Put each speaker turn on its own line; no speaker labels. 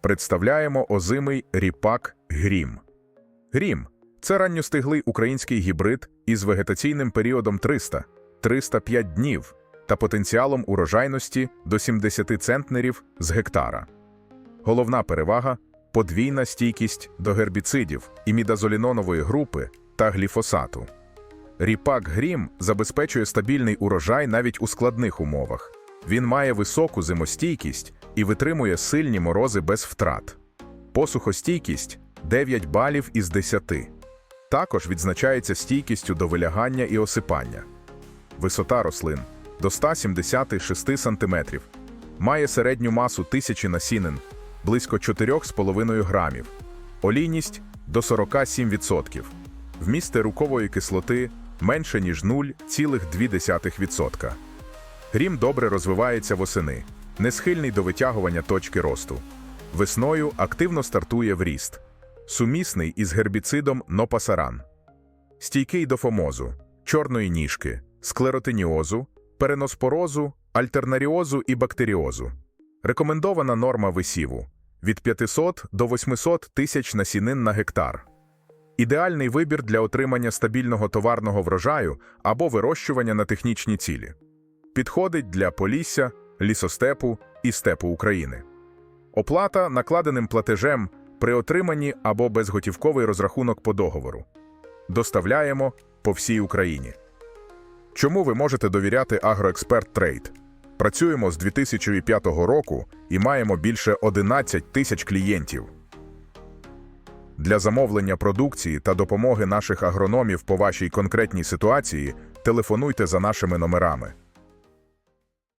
представляємо озимий ріпак Грім. Грім це ранньостиглий український гібрид із вегетаційним періодом 300-305 днів та потенціалом урожайності до 70 центнерів з гектара. Головна перевага подвійна стійкість до гербіцидів, імідазолінонової групи та гліфосату. Ріпак Грім забезпечує стабільний урожай навіть у складних умовах. Він має високу зимостійкість і витримує сильні морози без втрат. Посухостійкість 9 балів із 10. Також відзначається стійкістю до вилягання і осипання. Висота рослин до 176 см. Має середню масу тисячі насінин близько 4,5 грамів. Олійність до 47%. Вміст рукової кислоти менше ніж 0,2%. Грім добре розвивається восени, не схильний до витягування точки росту. Весною активно стартує в ріст. Сумісний із гербіцидом нопасаран. Стійкий до фомозу, чорної ніжки, склеротиніозу, переноспорозу, альтернаріозу і бактеріозу. Рекомендована норма висіву від 500 до 800 тисяч насінин на гектар. Ідеальний вибір для отримання стабільного товарного врожаю або вирощування на технічні цілі. Підходить для полісся, лісостепу і степу України. Оплата накладеним платежем при отриманні або безготівковий розрахунок по договору. Доставляємо по всій Україні. Чому ви можете довіряти Агроексперт Трейд? Працюємо з 2005 року і маємо більше 11 тисяч клієнтів. Для замовлення продукції та допомоги наших агрономів по вашій конкретній ситуації телефонуйте за нашими номерами